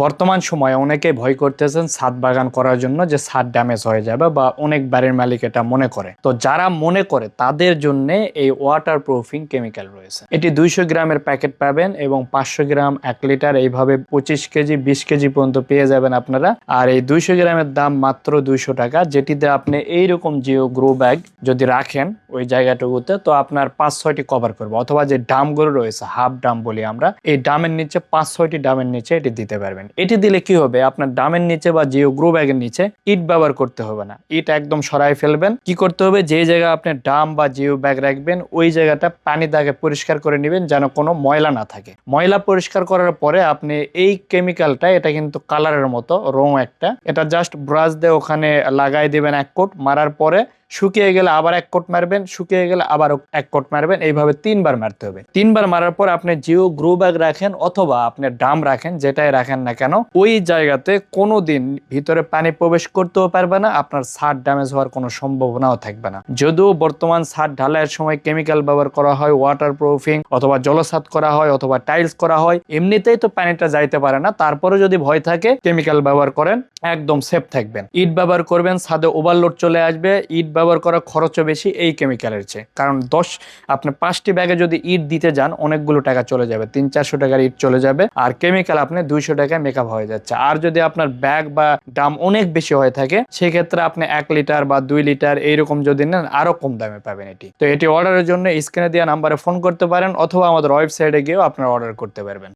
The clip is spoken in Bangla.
বর্তমান সময়ে অনেকে ভয় করতেছেন ছাদ বাগান করার জন্য যে ছাদ ড্যামেজ হয়ে যাবে বা অনেক বাড়ির মালিক এটা মনে করে। তো যারা মনে করে তাদের জন্য এই ওয়াটার প্রুফিং কেমিক্যাল রয়েছে। এটি দুইশো গ্রামের প্যাকেট পাবেন এবং পাঁচশো গ্রাম এক লিটার এইভাবে পঁচিশ কেজি, বিশ কেজি পর্যন্ত পেয়ে যাবেন আপনারা। আর এই দুইশো গ্রামের দাম মাত্র দুইশো টাকা, যেটিতে আপনি এইরকম জিও গ্রো ব্যাগ যদি রাখেন ওই জায়গাটুকুতে, তো আপনার পাঁচ ছয়টি কভার করবে। অথবা যে ডামগুলো রয়েছে হাফ ডাম বলি আমরা, এই ডামের নিচে পাঁচ ছয়টি ডামের নিচে এটি দিতে পারবেন। এটি দিলে কি হবে? আপনার ডামের নিচে বা জিও গ্রো ব্যাগের নিচে ইট ব্যবহার করতে হবে না। ইট একদম সরাই ফেলবেন। কি করতে হবে? যে জায়গায় আপনি ডাম বা জিও ব্যাগ রাখবেন, ওই জায়গাটা পানি দাগে পরিষ্কার করে নেবেন যেন কোনো ময়লা না থাকে। ময়লা পরিষ্কার করার পরে আপনি এই কেমিক্যালটা, এটা কিন্তু কালারের মতো রং একটা, এটা জাস্ট ব্রাশ দিয়ে ওখানে লাগাই দিবেন এক কোট। মারার পরে শুকিয়ে গেলে আবার এক কোট মারবেন, শুকিয়ে গেলে আবার এক কোট মারবেন, এইভাবে তিনবার মারতে হবে। তিনবার মারার পর আপনি জিও গ্রো ব্যাগ রাখেন অথবা আপনি ডাম রাখেন, যেটাই রাখেন না কেন, ওই জায়গাতে কোনো দিন ভিতরে পানি প্রবেশ করতেও পারবে না, আপনার সার ড্যামেজ হওয়ার কোনো সম্ভাবনাও থাকবে না। যদিও বর্তমান সার ঢালাইয়ের সময় কেমিক্যাল ব্যবহার করা হয় ওয়াটার প্রুফিং অথবা জলছাদ করা হয় অথবা টাইলস করা হয়, এমনিতেই তো পানিটা যাইতে পারে না তারপরে যদি ভয় থাকে কেমিক্যাল ব্যবহার করেন, একদম সেফ থাকবেন। ইট ব্যবহার করবেন, ছাদে ওভারলোড চলে আসবে, ইট করার খরচও বেশি এই কেমিক্যালের চেয়ে। কারণ দশ, আপনি পাঁচটি ব্যাগে যদি ইট দিতে যান, অনেকগুলো টাকা চলে যাবে। তিন, চারশো টাকার ইট চলে যাবে। আর কেমিক্যাল আপনি দুইশো টাকায় মেকআপ হয়ে যাচ্ছে। আর যদি আপনার ব্যাগ বা দাম অনেক বেশি হয়ে থাকে, সেক্ষেত্রে আপনি এক লিটার বা দুই লিটার এইরকম যদি নেন, আরও কম দামে পাবেন এটি। তো এটি অর্ডারের জন্য স্ক্রিনে দেওয়া নাম্বারে ফোন করতে পারেন, অথবা আমাদের ওয়েবসাইটে গিয়েও আপনারা অর্ডার করতে পারবেন।